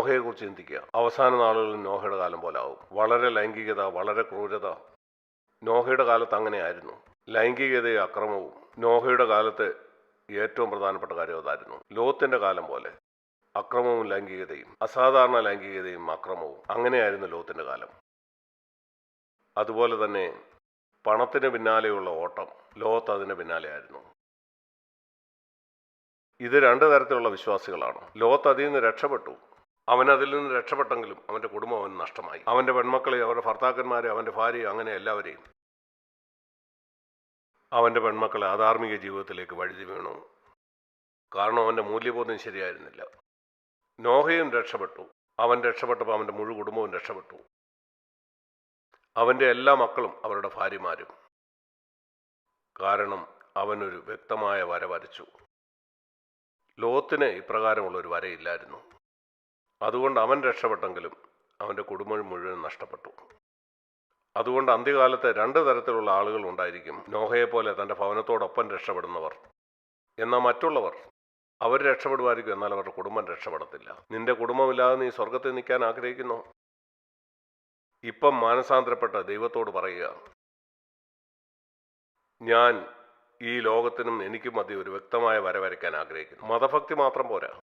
നോഹയെക്കുറിച്ച് ചിന്തിക്കുക. അവസാന നാളുകളിൽ നോഹയുടെ കാലം പോലെ ആവും വളരെ ലൈംഗികത വളരെ ക്രൂരത. നോഹയുടെ കാലത്ത് അങ്ങനെയായിരുന്നു. ലൈംഗികതയും അക്രമവും. നോഹയുടെ കാലത്ത് ഏറ്റവും പ്രധാനപ്പെട്ട കാര്യം അതായിരുന്നു. ലോത്തിന്റെ കാലം പോലെ. അക്രമവും ലൈംഗികതയും അസാധാരണ ലൈംഗികതയും അക്രമവും. അങ്ങനെയായിരുന്നു ലോത്തിന്റെ കാലം. അതുപോലെ തന്നെ പണത്തിന് പിന്നാലെയുള്ള ഓട്ടം ലോകത്ത് അതിന് പിന്നാലെയായിരുന്നു. ഇത് രണ്ട് തരത്തിലുള്ള വിശ്വാസികളാണ്. ലോകത്ത് അതിൽ നിന്ന് രക്ഷപ്പെട്ടു. അവൻ അതിൽ നിന്ന് രക്ഷപ്പെട്ടെങ്കിലും അവന്റെ കുടുംബം അവൻ നഷ്ടമായി. അവന്റെ പെൺമക്കളെ അവരുടെ ഭർത്താക്കന്മാരെ അവന്റെ ഭാര്യ അങ്ങനെ എല്ലാവരെയും. അവന്റെ പെൺമക്കളെ അധാർമിക ജീവിതത്തിലേക്ക് വഴുതി വീണു. കാരണം അവന്റെ മൂല്യബോധം ശരിയായിരുന്നില്ല. നോഹയും രക്ഷപ്പെട്ടു. അവൻ രക്ഷപ്പെട്ടപ്പോൾ അവന്റെ മുഴു കുടുംബവും രക്ഷപ്പെട്ടു. അവന്റെ എല്ലാ മക്കളും അവരുടെ ഭാര്യമാരും. കാരണം അവനൊരു വ്യക്തമായ വര വരച്ചു. ലോത്തിന് ഇപ്രകാരമുള്ളൊരു വരയില്ലായിരുന്നു. അതുകൊണ്ട് അവൻ രക്ഷപ്പെട്ടെങ്കിലും അവന്റെ കുടുംബം മുഴുവൻ നഷ്ടപ്പെട്ടു. അതുകൊണ്ട് അന്ത്യകാലത്ത് രണ്ട് തരത്തിലുള്ള ആളുകൾ ഉണ്ടായിരിക്കും. നോഹയെ പോലെ തന്റെ ഭവനത്തോടൊപ്പം രക്ഷപ്പെടുന്നവർ. എന്നാൽ മറ്റുള്ളവർ അവർ രക്ഷപ്പെടുമായിരിക്കും എന്നാൽ അവരുടെ കുടുംബം രക്ഷപ്പെടത്തില്ല. നിന്റെ കുടുംബമില്ലാതെ നീ സ്വർഗത്തിൽ നിൽക്കാൻ ആഗ്രഹിക്കുന്നു? ഇപ്പം മാനസാന്തരപ്പെട്ട ദൈവത്തോട് പറയുക ഞാൻ ഈ ലോകത്തിനും എനിക്കും മതി ഒരു വ്യക്തമായ വര വരയ്ക്കാൻ ആഗ്രഹിക്കുന്നു. മതഭക്തി മാത്രം പോരാ.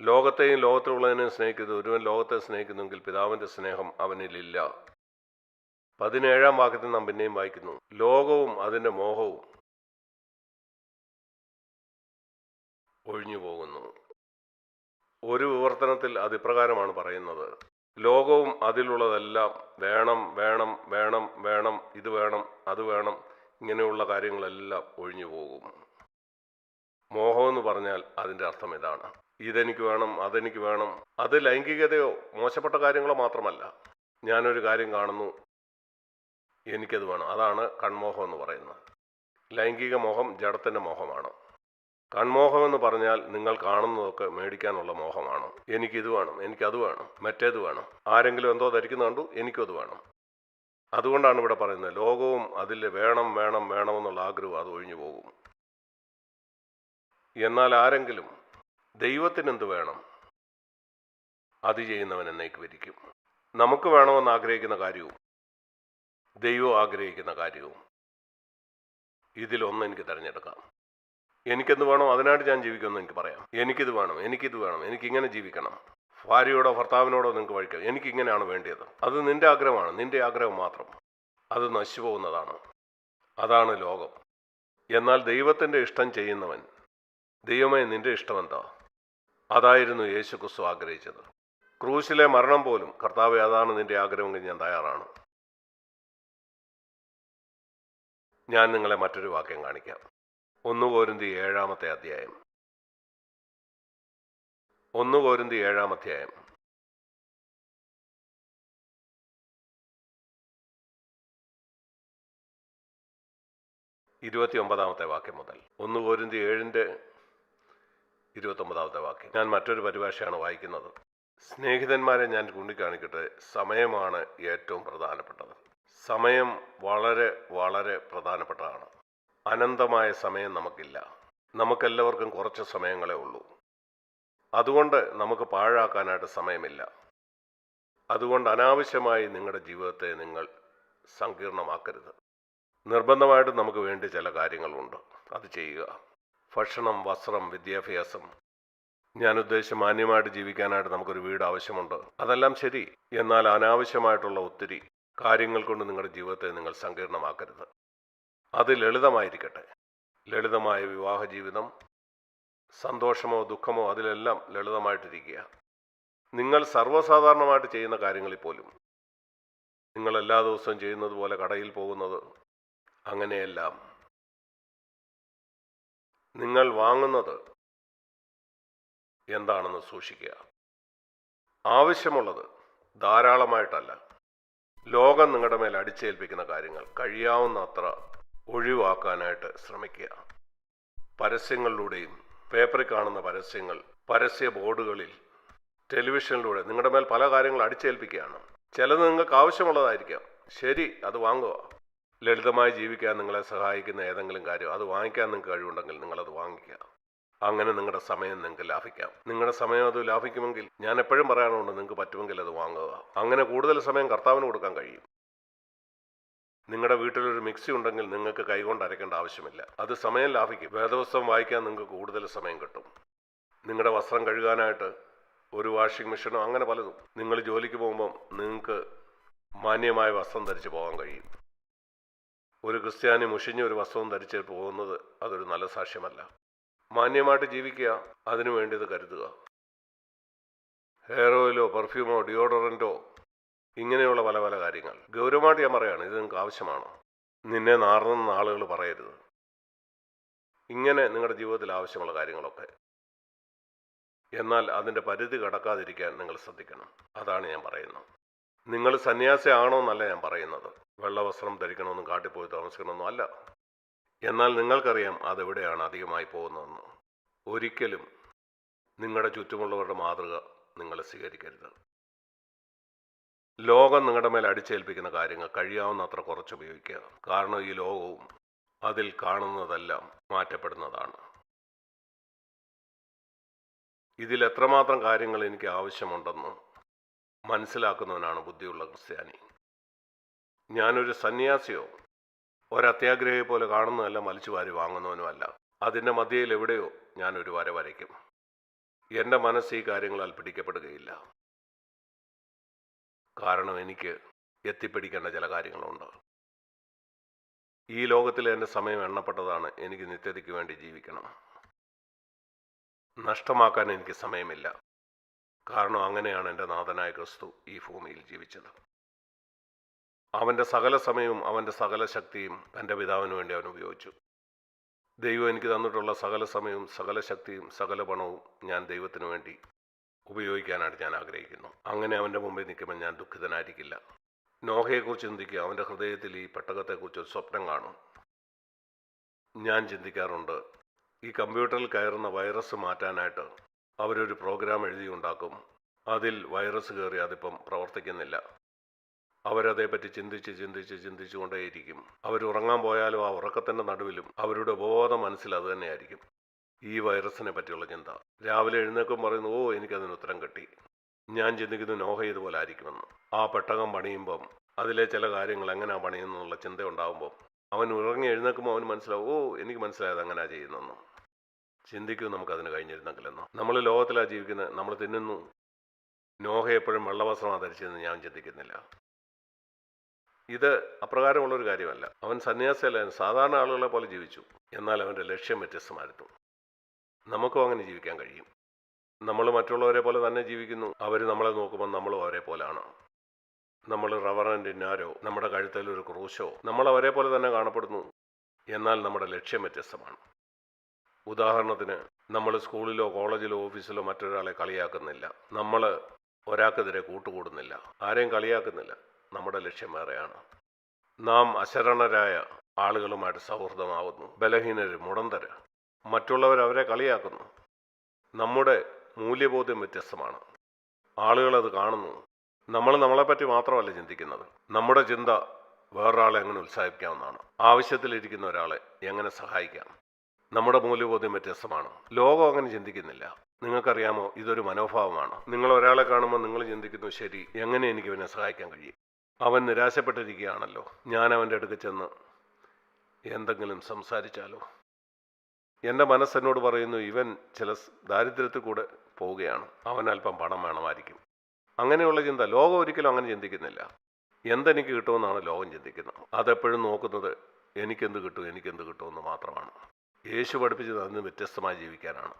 ലോകത്തെയും ലോകത്തിലുള്ളതിനെയും സ്നേഹിക്കുന്നത് ഒരുവൻ ലോകത്തെ സ്നേഹിക്കുന്നെങ്കിൽ പിതാവിന്റെ സ്നേഹം അവനിലില്ല. പതിനേഴാം വാക്യത്തിൽ നാം പിന്നെയും വായിക്കുന്നു. ലോകവും അതിന്റെ മോഹവും ഒഴിഞ്ഞു പോകുന്നു ഒരു വിവർത്തനത്തിൽ അത് ഇപ്രകാരമാണ് പറയുന്നത്. ലോകവും അതിലുള്ളതെല്ലാം വേണം വേണം വേണം വേണം ഇത് വേണം അത് വേണം ഇങ്ങനെയുള്ള കാര്യങ്ങളെല്ലാം ഒഴിഞ്ഞു പോകും പറഞ്ഞാൽ അതിന്റെ അർത്ഥം ഇതാണ്. ഇതെനിക്ക് വേണം അതെനിക്ക് വേണം. അത് ലൈംഗികതയോ മോശപ്പെട്ട കാര്യങ്ങളോ മാത്രമല്ല. ഞാനൊരു കാര്യം കാണുന്നു. എനിക്കത് വേണം. അതാണ് കൺമോഹം എന്ന് പറയുന്നത്. ലൈംഗിക മോഹം ജഡത്തിന്റെ മോഹമാണ്. കൺമോഹം എന്ന് പറഞ്ഞാൽ നിങ്ങൾ കാണുന്നതൊക്കെ മേടിക്കാനുള്ള മോഹമാണ്. എനിക്കിത് വേണം എനിക്കത് വേണം മറ്റേത് വേണം. ആരെങ്കിലും എന്തോ ധരിക്കുന്ന കണ്ടു എനിക്കും അത് വേണം. അതുകൊണ്ടാണ് ഇവിടെ പറയുന്നത് ലോകവും അതിൽ വേണം വേണം വേണമെന്നുള്ള ആഗ്രഹം അത് ഒഴിഞ്ഞു പോകും. എന്നാൽ ആരെങ്കിലും ദൈവത്തിന് എന്ത് വേണം? അത് ചെയ്യുന്നവൻ എന്നേക്ക് വരിക്കും. നമുക്ക് വേണമെന്ന് ആഗ്രഹിക്കുന്ന കാര്യവും ദൈവം ആഗ്രഹിക്കുന്ന കാര്യവും ഇതിലൊന്ന് എനിക്ക് തിരഞ്ഞെടുക്കാം. എനിക്കെന്ത് വേണം അതിനായിട്ട് ഞാൻ ജീവിക്കുമെന്ന് എനിക്ക് പറയാം. എനിക്കിത് വേണം എനിക്കിത് വേണം എനിക്കിങ്ങനെ ജീവിക്കണം. ഭാര്യയോടോ ഭർത്താവിനോടോ നിങ്ങൾക്ക് വഴിക്കാം എനിക്കിങ്ങനെയാണ് വേണ്ടിയത്. അത് നിന്റെ ആഗ്രഹമാണ് നിന്റെ ആഗ്രഹം മാത്രം. അത് നശിച്ചു പോകുന്നതാണ്. അതാണ് ലോകം. എന്നാൽ ദൈവത്തിന്റെ ഇഷ്ടം ചെയ്യുന്നവൻ ദൈവമേ നിന്റെ ഇഷ്ടമെന്താ? അതായിരുന്നു യേശു ക്രിസ്തു ആഗ്രഹിച്ചത്. ക്രൂശിലെ മരണം പോലും കർത്താവ് അതാണ് നിന്റെ ആഗ്രഹമെങ്കിൽ ഞാൻ തയ്യാറാണ്. ഞാൻ നിങ്ങളെ മറ്റൊരു വാക്യം കാണിക്കാം. ഒന്ന് കോരിന്തി ഏഴാമത്തെ അധ്യായം. ഒന്ന് കോരിന്തി ഏഴാം അധ്യായം. ഇരുപത്തി ഒമ്പതാമത്തെ വാക്യം മുതൽ. ഒന്ന് കോരിന്തി ഏഴിന്റെ ഇരുപത്തൊമ്പതാമത്തെ വാക്യം. ഞാൻ മറ്റൊരു പരിഭാഷയാണ് വായിക്കുന്നത്. സ്നേഹിതന്മാരെ ഞാൻ ചൂണ്ടിക്കാണിക്കട്ടെ. സമയമാണ് ഏറ്റവും പ്രധാനപ്പെട്ടത്. സമയം വളരെ വളരെ പ്രധാനപ്പെട്ടതാണ്. അനന്തമായ സമയം നമുക്കില്ല. നമുക്കെല്ലാവർക്കും കുറച്ച് സമയങ്ങളേ ഉള്ളൂ. അതുകൊണ്ട് നമുക്ക് പാഴാക്കാനായിട്ട് സമയമില്ല. അതുകൊണ്ട് അനാവശ്യമായി നിങ്ങളുടെ ജീവിതത്തെ നിങ്ങൾ സങ്കീർണമാക്കരുത്. നിർബന്ധമായിട്ട് നമുക്ക് വേണ്ടി ചില കാര്യങ്ങളുണ്ട്. അത് ചെയ്യുക. ഭക്ഷണം വസ്ത്രം വിദ്യാഭ്യാസം. ഞാൻ ഉദ്ദേശിച്ച മാന്യമായിട്ട് ജീവിക്കാനായിട്ട് നമുക്കൊരു വീട് ആവശ്യമുണ്ട്. അതെല്ലാം ശരി. എന്നാൽ അനാവശ്യമായിട്ടുള്ള ഒത്തിരി കാര്യങ്ങൾ കൊണ്ട് നിങ്ങളുടെ ജീവിതത്തെ നിങ്ങൾ സങ്കീർണമാക്കരുത്. അത് ലളിതമായിരിക്കട്ടെ. ലളിതമായ വിവാഹ ജീവിതം സന്തോഷമോ ദുഃഖമോ അതിലെല്ലാം ലളിതമായിട്ടിരിക്കുക. നിങ്ങൾ സർവസാധാരണമായിട്ട് ചെയ്യുന്ന കാര്യങ്ങളിൽ പോലും നിങ്ങൾ എല്ലാ ദിവസവും ചെയ്യുന്നത് പോലെ കടയിൽ പോകുന്നത് അങ്ങനെയെല്ലാം നിങ്ങൾ വാങ്ങുന്നത് എന്താണെന്ന് സൂക്ഷിക്കുക. ആവശ്യമുള്ളത് ധാരാളമായിട്ടല്ല. ലോകം നിങ്ങളുടെ മേൽ അടിച്ചേൽപ്പിക്കുന്ന കാര്യങ്ങൾ കഴിയാവുന്ന അത്ര ഒഴിവാക്കാനായിട്ട് ശ്രമിക്കുക. പരസ്യങ്ങളിലൂടെയും പേപ്പറിൽ കാണുന്ന പരസ്യങ്ങൾ പരസ്യ ബോർഡുകളിൽ ടെലിവിഷനിലൂടെ നിങ്ങളുടെ മേൽ പല കാര്യങ്ങൾ അടിച്ചേൽപ്പിക്കുകയാണ്. ചിലത് നിങ്ങൾക്ക് ആവശ്യമുള്ളതായിരിക്കാം. ശരി അത് വാങ്ങുക. ലളിതമായി ജീവിക്കാൻ നിങ്ങളെ സഹായിക്കുന്ന ഏതെങ്കിലും കാര്യം അത് വാങ്ങിക്കാൻ നിങ്ങൾക്ക് കഴിവുണ്ടെങ്കിൽ നിങ്ങളത് വാങ്ങിക്കുക. അങ്ങനെ നിങ്ങളുടെ സമയം നിങ്ങൾക്ക് ലാഭിക്കാം. നിങ്ങളുടെ സമയം അത് ലാഭിക്കുമെങ്കിൽ ഞാൻ എപ്പോഴും പറയാറുണ്ട് നിങ്ങൾക്ക് പറ്റുമെങ്കിൽ അത് വാങ്ങുക. അങ്ങനെ കൂടുതൽ സമയം കർത്താവിന് കൊടുക്കാൻ കഴിയും. നിങ്ങളുടെ വീട്ടിലൊരു മിക്സി ഉണ്ടെങ്കിൽ നിങ്ങൾക്ക് കൈകൊണ്ട് അരയ്ക്കേണ്ട ആവശ്യമില്ല. അത് സമയം ലാഭിക്കും. വേദപുസ്തകം വായിക്കാൻ നിങ്ങൾക്ക് കൂടുതൽ സമയം കിട്ടും. നിങ്ങളുടെ വസ്ത്രം കഴുകാനായിട്ട് ഒരു വാഷിംഗ് മെഷീനോ അങ്ങനെ പലതും. നിങ്ങൾ ജോലിക്ക് പോകുമ്പം നിങ്ങൾക്ക് മാന്യമായ വസ്ത്രം ധരിച്ച് പോകാൻ കഴിയും. ഒരു ക്രിസ്ത്യാനി മുഷിഞ്ഞ ഒരു വസ്ത്രവും ധരിച്ച് പോകുന്നത് അതൊരു നല്ല സാക്ഷ്യമല്ല. മാന്യമായിട്ട് ജീവിക്കുക അതിനു വേണ്ടിയത് കരുതുക. ഹെയർ ഓയിലോ പെർഫ്യൂമോ ഡിയോഡറന്റോ ഇങ്ങനെയുള്ള പല പല കാര്യങ്ങൾ. ഗൗരവമായിട്ട് ഞാൻ പറയാണ് ഇത് നിങ്ങൾക്ക് ആവശ്യമാണോ? നിന്നെ നാറുന്ന ആളുകൾ പറയരുത്. ഇങ്ങനെ നിങ്ങളുടെ ജീവിതത്തിൽ ആവശ്യമുള്ള കാര്യങ്ങളൊക്കെ. എന്നാൽ അതിന്റെ പരിധി കടക്കാതിരിക്കാൻ നിങ്ങൾ ശ്രദ്ധിക്കണം. അതാണ് ഞാൻ പറയുന്നത്. നിങ്ങൾ സന്യാസിയാണോ എന്നല്ല ഞാൻ പറയുന്നത്. വെള്ളവസ്ത്രം ധരിക്കണമെന്നും കാട്ടിപ്പോയി താമസിക്കണമെന്നും അല്ല. എന്നാൽ നിങ്ങൾക്കറിയാം അതെവിടെയാണ് അധികമായി പോകുന്നതെന്ന്. ഒരിക്കലും നിങ്ങളുടെ ചുറ്റുമുള്ളവരുടെ മാതൃക നിങ്ങൾ സ്വീകരിക്കരുത്. ലോകം നിങ്ങളുടെ മേൽ അടിച്ചേൽപ്പിക്കുന്ന കാര്യങ്ങൾ കഴിയാവുന്നത്ര കുറച്ച് ഉപയോഗിക്കുക. കാരണം ഈ ലോകവും അതിൽ കാണുന്നതെല്ലാം മാറ്റപ്പെടുന്നതാണ്. ഇതിൽ എത്രമാത്രം കാര്യങ്ങൾ എനിക്ക് ആവശ്യമുണ്ടെന്ന് മനസ്സിലാക്കുന്നവനാണ് ബുദ്ധിയുള്ള ക്രിസ്ത്യാനി. ഞാനൊരു സന്യാസിയോ ഒരത്യാഗ്രഹിയെ പോലെ കാണുന്നതല്ല മലിച്ചു വാരി വാങ്ങുന്നവനുമല്ല. അതിന്റെ മധ്യയിൽ എവിടെയോ ഞാനൊരു വര വരയ്ക്കും. എന്റെ മനസ്സ് ഈ കാര്യങ്ങളാൽ പിടിക്കപ്പെടുകയില്ല. കാരണം എനിക്ക് എത്തിപ്പിടിക്കേണ്ട ചില കാര്യങ്ങളുണ്ട്. ഈ ലോകത്തിലെ എന്റെ സമയം എണ്ണപ്പെട്ടതാണ്. എനിക്ക് നിത്യതയ്ക്ക് വേണ്ടി ജീവിക്കണം. നഷ്ടമാക്കാൻ എനിക്ക് സമയമില്ല. കാരണം അങ്ങനെയാണ് എന്റെ നാഥനായ ക്രിസ്തു ഈ ഭൂമിയിൽ ജീവിച്ചത്. അവന്റെ സകല സമയവും അവന്റെ സകല ശക്തിയും തന്റെ പിതാവിന് വേണ്ടി അവൻ ഉപയോഗിച്ചു. ദൈവം എനിക്ക് തന്നിട്ടുള്ള സകല സമയവും സകല ശക്തിയും സകല പണവും ഞാൻ ദൈവത്തിന് വേണ്ടി ഉപയോഗിക്കാനായിട്ട് ഞാൻ ആഗ്രഹിക്കുന്നു. അങ്ങനെ അവന്റെ മുമ്പിൽ നിൽക്കുമ്പോൾ ഞാൻ ദുഃഖിതനായിരിക്കില്ല. നോഹയെക്കുറിച്ച് ചിന്തിക്കുക അവന്റെ ഹൃദയത്തിൽ ഈ പെട്ടകത്തെക്കുറിച്ച് ഒരു സ്വപ്നം കാണും. ഞാൻ ചിന്തിക്കാറുണ്ട് ഈ കമ്പ്യൂട്ടറിൽ കയറുന്ന വൈറസ് മാറ്റാനായിട്ട് അവരൊരു പ്രോഗ്രാം എഴുതിയുണ്ടാക്കും. അതിൽ വൈറസ് കയറി അതിപ്പം പ്രവർത്തിക്കുന്നില്ല. അവരതേപ്പറ്റി ചിന്തിച്ച് ചിന്തിച്ച് ചിന്തിച്ചുകൊണ്ടേയിരിക്കും. അവർ ഉറങ്ങാൻ പോയാലും ആ ഉറക്കത്തിന്റെ നടുവിലും അവരുടെ ബോധ മനസ്സിൽ അത് തന്നെയായിരിക്കും. ഈ വൈറസിനെ പറ്റിയുള്ള ചിന്ത. രാവിലെ എഴുന്നേക്കും പറയുന്നു ഓ എനിക്കതിന് ഉത്തരം കിട്ടി. ഞാൻ ചിന്തിക്കുന്ന നോഹ ഇതുപോലെ ആയിരിക്കുമെന്ന്. ആ പെട്ടകം പണിയുമ്പം അതിലെ ചില കാര്യങ്ങൾ എങ്ങനെയാണ് പണിയുന്നുള്ള ചിന്ത ഉണ്ടാകുമ്പോൾ അവൻ ഉറങ്ങി എഴുന്നേക്കുമ്പോൾ അവന് മനസ്സിലാവും ഓ എനിക്ക് മനസ്സിലായത് അങ്ങനെയാണ് ചെയ്യുന്നെന്ന് ചിന്തിക്കും നമുക്കതിന് കഴിഞ്ഞിരുന്നെങ്കിലെന്നോ. നമ്മൾ ലോകത്തിലാണ് ജീവിക്കുന്നത് നമ്മൾ തിന്നുന്നു. നോഹ എപ്പോഴും വെള്ളവസ്ത്രമാണ് ധരിച്ചതെന്ന് ഞാൻ ചിന്തിക്കുന്നില്ല. ഇത് അപ്രകാരമുള്ളൊരു കാര്യമല്ല. അവൻ സന്യാസിയല്ല സാധാരണ ആളുകളെ പോലെ ജീവിച്ചു. എന്നാൽ അവന്റെ ലക്ഷ്യം വ്യത്യസ്തമായിരുന്നു. നമുക്കും അങ്ങനെ ജീവിക്കാൻ കഴിയും. നമ്മൾ മറ്റുള്ളവരെ പോലെ തന്നെ ജീവിക്കുന്നു. അവർ നമ്മളെ നോക്കുമ്പോൾ നമ്മളും അവരെ പോലാണ്. നമ്മൾ റവറന്റിനാരോ നമ്മുടെ കഴുത്തിൽ ഒരു ക്രൂശോ നമ്മൾ അവരെ പോലെ തന്നെ കാണപ്പെടുന്നു. എന്നാൽ നമ്മുടെ ലക്ഷ്യം വ്യത്യസ്തമാണ്. ഉദാഹരണത്തിന് നമ്മൾ സ്കൂളിലോ കോളേജിലോ ഓഫീസിലോ മറ്റൊരാളെ കളിയാക്കുന്നില്ല. നമ്മൾ ഒരാൾക്കെതിരെ കൂട്ടുകൂടുന്നില്ല. ആരെയും കളിയാക്കുന്നില്ല. നമ്മുടെ ലക്ഷ്യം വേറെയാണ്. നാം അശരണരായ ആളുകളുമായിട്ട് സൗഹൃദമാവുന്നു. ബലഹീനര് മുടന്തര്. മറ്റുള്ളവർ അവരെ കളിയാക്കുന്നു. നമ്മുടെ മൂല്യബോധ്യം വ്യത്യസ്തമാണ്. ആളുകളത് കാണുന്നു. നമ്മൾ നമ്മളെപ്പറ്റി മാത്രമല്ല ചിന്തിക്കുന്നത്. നമ്മുടെ ചിന്ത വേറൊരാളെ എങ്ങനെ ഉത്സാഹിപ്പിക്കാവുന്നതാണ്. ആവശ്യത്തിലിരിക്കുന്ന ഒരാളെ എങ്ങനെ സഹായിക്കാം? നമ്മുടെ മൂല്യബോധ്യം വ്യത്യസ്തമാണ്? ലോകം അങ്ങനെ ചിന്തിക്കുന്നില്ല. നിങ്ങൾക്കറിയാമോ ഇതൊരു മനോഭാവമാണ്? നിങ്ങൾ ഒരാളെ കാണുമ്പോൾ നിങ്ങൾ ചിന്തിക്കുന്നു ശരി എങ്ങനെ എനിക്ക് ഇവനെ സഹായിക്കാൻ കഴിയും? അവൻ നിരാശപ്പെട്ടിരിക്കുകയാണല്ലോ. ഞാൻ അവന്റെ അടുക്ക് ചെന്ന് എന്തെങ്കിലും സംസാരിച്ചാലോ? എന്റെ മനസ്സെന്നോട് പറയുന്നു ഇവൻ ചില ദാരിദ്ര്യത്തിൽ കൂടെ പോവുകയാണ്. അവൻ അല്പം പണം വേണമായിരിക്കും. അങ്ങനെയുള്ള ചിന്ത. ലോകം ഒരിക്കലും അങ്ങനെ ചിന്തിക്കുന്നില്ല. എന്തെനിക്ക് കിട്ടുമെന്നാണ് ലോകം ചിന്തിക്കുന്നത്. അതെപ്പോഴും നോക്കുന്നത് എനിക്കെന്ത് കിട്ടും എനിക്കെന്ത് കിട്ടുമെന്ന് മാത്രമാണ്. യേശു പഠിപ്പിച്ചത് അതിന് വ്യത്യസ്തമായി ജീവിക്കാനാണ്.